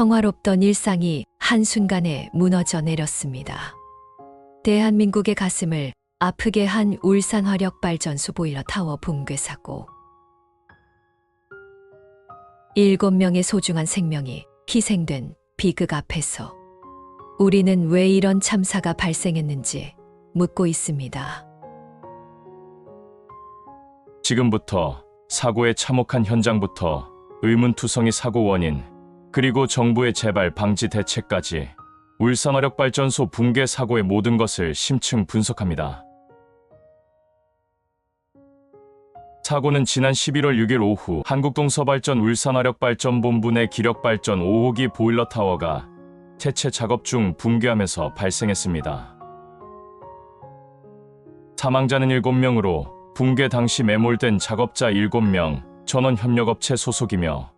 평화롭던 일상이 한순간에 무너져 내렸습니다. 대한민국의 가슴을 아프게 한 울산 화력 발전소 보일러 타워 붕괴 사고. 일곱 명의 소중한 생명이 희생된 비극 앞에서 우리는 왜 이런 참사가 발생했는지 묻고 있습니다. 지금부터 사고의 참혹한 현장부터 의문투성이 사고 원인, 그리고 정부의 재발 방지 대책까지 울산화력발전소 붕괴 사고의 모든 것을 심층 분석합니다. 사고는 지난 11월 6일 오후 한국동서발전 울산화력발전본부 내 기력발전 5호기 보일러 타워가 채체 작업 중 붕괴하면서 발생했습니다. 사망자는 7명으로 붕괴 당시 매몰된 작업자 7명, 전원 협력업체 소속이며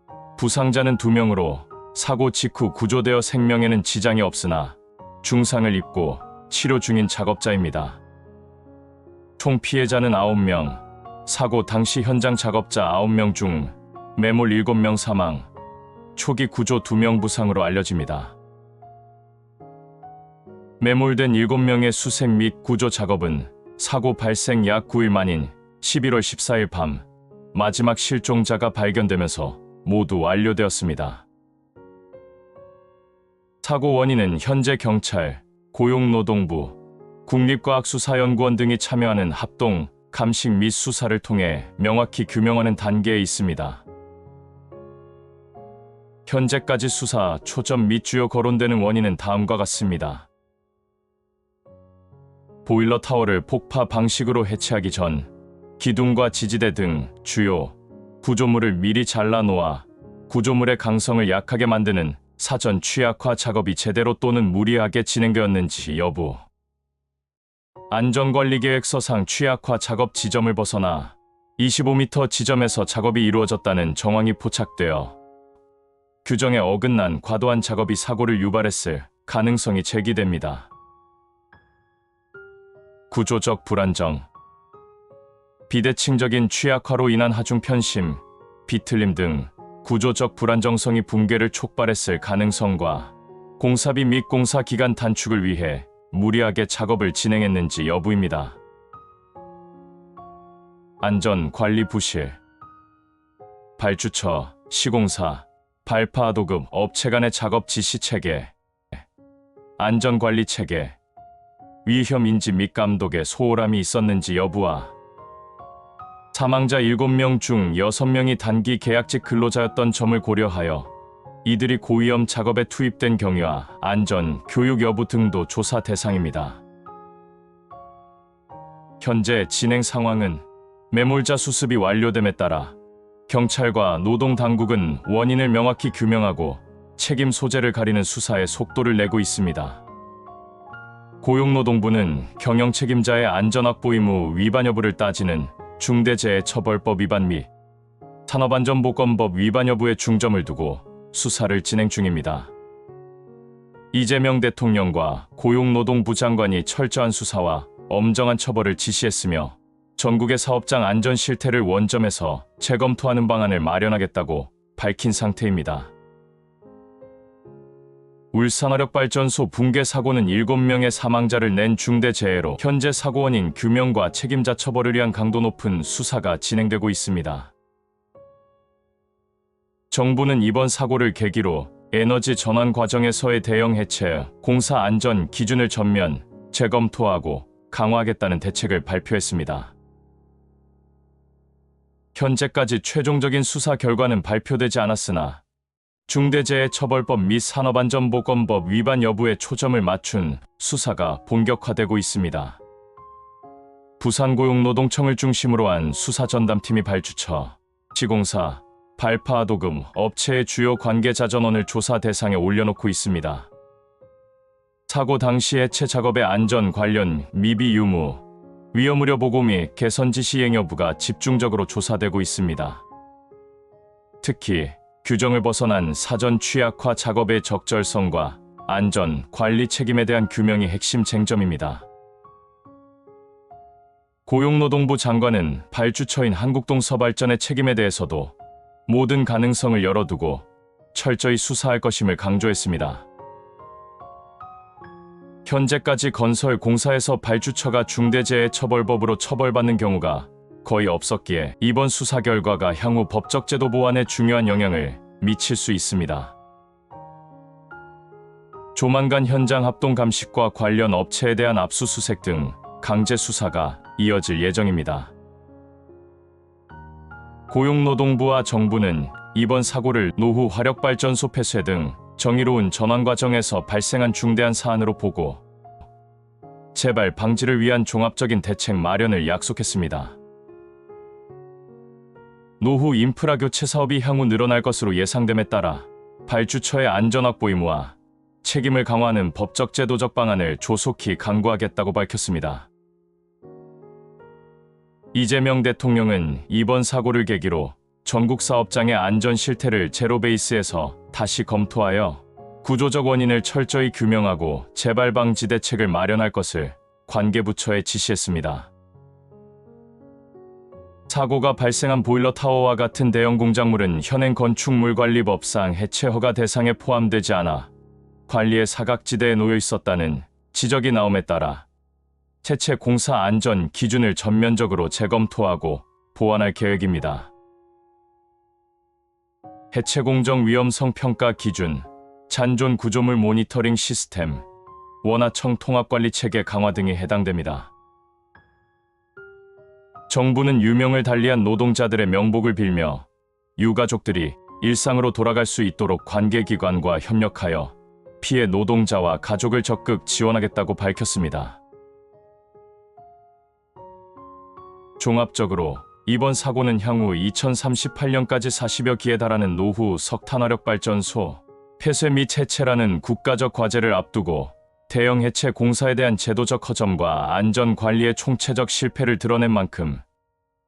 부상자는 2명으로 사고 직후 구조되어 생명에는 지장이 없으나 중상을 입고 치료 중인 작업자입니다. 총 피해자는 9명, 사고 당시 현장 작업자 9명 중 매몰 7명 사망, 초기 구조 2명 부상으로 알려집니다. 매몰된 7명의 수색 및 구조 작업은 사고 발생 약 9일 만인 11월 14일 밤 마지막 실종자가 발견되면서 모두 완료되었습니다. 사고 원인은 현재 경찰, 고용노동부, 국립과학수사연구원 등이 참여하는 합동 감식 및 수사를 통해 명확히 규명하는 단계에 있습니다. 현재까지 수사 초점 및 주요 거론되는 원인은 다음과 같습니다. 보일러 타워를 폭파 방식으로 해체하기 전 기둥과 지지대 등 주요 구조물을 미리 잘라 놓아 구조물의 강성을 약하게 만드는 사전 취약화 작업이 제대로 또는 무리하게 진행되었는지 여부. 안전관리계획서상 취약화 작업 지점을 벗어나 25m 지점에서 작업이 이루어졌다는 정황이 포착되어 규정에 어긋난 과도한 작업이 사고를 유발했을 가능성이 제기됩니다. 구조적 불안정, 비대칭적인 취약화로 인한 하중 편심, 비틀림 등 구조적 불안정성이 붕괴를 촉발했을 가능성과 공사비 및 공사 기간 단축을 위해 무리하게 작업을 진행했는지 여부입니다. 안전 관리 부실, 발주처, 시공사, 발파 도급 업체 간의 작업 지시 체계, 안전 관리 체계, 위험 인지 및 감독에 소홀함이 있었는지 여부와 사망자 7명 중 6명이 단기 계약직 근로자였던 점을 고려하여 이들이 고위험 작업에 투입된 경위와 안전, 교육 여부 등도 조사 대상입니다. 현재 진행 상황은 매몰자 수습이 완료됨에 따라 경찰과 노동당국은 원인을 명확히 규명하고 책임 소재를 가리는 수사에 속도를 내고 있습니다. 고용노동부는 경영 책임자의 안전확보 의무 위반 여부를 따지는 중대재해처벌법 위반 및 산업안전보건법 위반 여부에 중점을 두고 수사를 진행 중입니다. 이재명 대통령과 고용노동부 장관이 철저한 수사와 엄정한 처벌을 지시했으며 전국의 사업장 안전 실태를 원점에서 재검토하는 방안을 마련하겠다고 밝힌 상태입니다. 울산화력발전소 붕괴 사고는 7명의 사망자를 낸 중대 재해로 현재 사고 원인 규명과 책임자 처벌을 위한 강도 높은 수사가 진행되고 있습니다. 정부는 이번 사고를 계기로 에너지 전환 과정에서의 대형 해체, 공사 안전 기준을 전면 재검토하고 강화하겠다는 대책을 발표했습니다. 현재까지 최종적인 수사 결과는 발표되지 않았으나 중대재해처벌법 및 산업안전보건법 위반 여부에 초점을 맞춘 수사가 본격화되고 있습니다. 부산고용노동청을 중심으로 한 수사전담팀이 발주처, 시공사, 발파도금 업체의 주요 관계자 전원을 조사 대상에 올려놓고 있습니다. 사고 당시 해체 작업의 안전 관련 미비 유무, 위험 우려 보고 및 개선 지시 이행 여부가 집중적으로 조사되고 있습니다. 특히 규정을 벗어난 사전 취약화 작업의 적절성과 안전, 관리 책임에 대한 규명이 핵심 쟁점입니다. 고용노동부 장관은 발주처인 한국동 서발전의 책임에 대해서도 모든 가능성을 열어두고 철저히 수사할 것임을 강조했습니다. 현재까지 건설 공사에서 발주처가 중대재해 처벌법으로 처벌받는 경우가 거의 없었기에 이번 수사 결과가 향후 법적 제도 보완에 중요한 영향을 미칠 수 있습니다. 조만간 현장 합동 감식과 관련 업체에 대한 압수수색 등 강제 수사가 이어질 예정입니다. 고용노동부와 정부는 이번 사고를 노후 화력발전소 폐쇄 등 정의로운 전환 과정에서 발생한 중대한 사안으로 보고 재발 방지를 위한 종합적인 대책 마련을 약속했습니다. 노후 인프라 교체 사업이 향후 늘어날 것으로 예상됨에 따라 발주처의 안전 확보 의무와 책임을 강화하는 법적 제도적 방안을 조속히 강구하겠다고 밝혔습니다. 이재명 대통령은 이번 사고를 계기로 전국 사업장의 안전 실태를 제로 베이스에서 다시 검토하여 구조적 원인을 철저히 규명하고 재발 방지 대책을 마련할 것을 관계 부처에 지시했습니다. 사고가 발생한 보일러 타워와 같은 대형 공작물은 현행 건축물관리법상 해체 허가 대상에 포함되지 않아 관리의 사각지대에 놓여 있었다는 지적이 나옴에 따라 해체 공사 안전 기준을 전면적으로 재검토하고 보완할 계획입니다. 해체 공정 위험성 평가 기준, 잔존 구조물 모니터링 시스템, 원하청 통합 관리 체계 강화 등이 해당됩니다. 정부는 유명을 달리한 노동자들의 명복을 빌며 유가족들이 일상으로 돌아갈 수 있도록 관계기관과 협력하여 피해 노동자와 가족을 적극 지원하겠다고 밝혔습니다. 종합적으로 이번 사고는 향후 2038년까지 40여 기에 달하는 노후 석탄화력 발전소 폐쇄 및 해체라는 국가적 과제를 앞두고 대형 해체 공사에 대한 제도적 허점과 안전 관리의 총체적 실패를 드러낸 만큼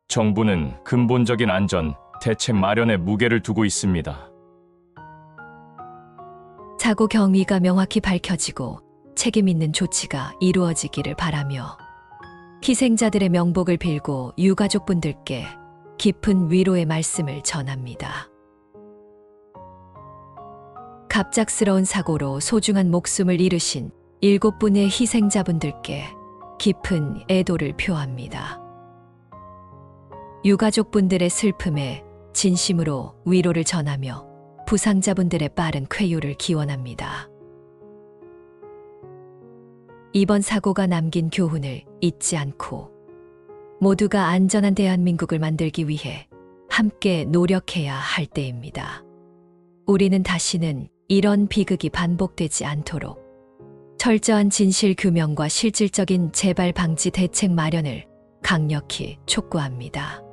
정부는 근본적인 안전 대책 마련에 무게를 두고 있습니다. 사고 경위가 명확히 밝혀지고 책임 있는 조치가 이루어지기를 바라며 희생자들의 명복을 빌고 유가족분들께 깊은 위로의 말씀을 전합니다. 갑작스러운 사고로 소중한 목숨을 잃으신 일곱 분의 희생자분들께 깊은 애도를 표합니다. 유가족분들의 슬픔에 진심으로 위로를 전하며 부상자분들의 빠른 쾌유를 기원합니다. 이번 사고가 남긴 교훈을 잊지 않고 모두가 안전한 대한민국을 만들기 위해 함께 노력해야 할 때입니다. 우리는 다시는 이런 비극이 반복되지 않도록 철저한 진실 규명과 실질적인 재발 방지 대책 마련을 강력히 촉구합니다.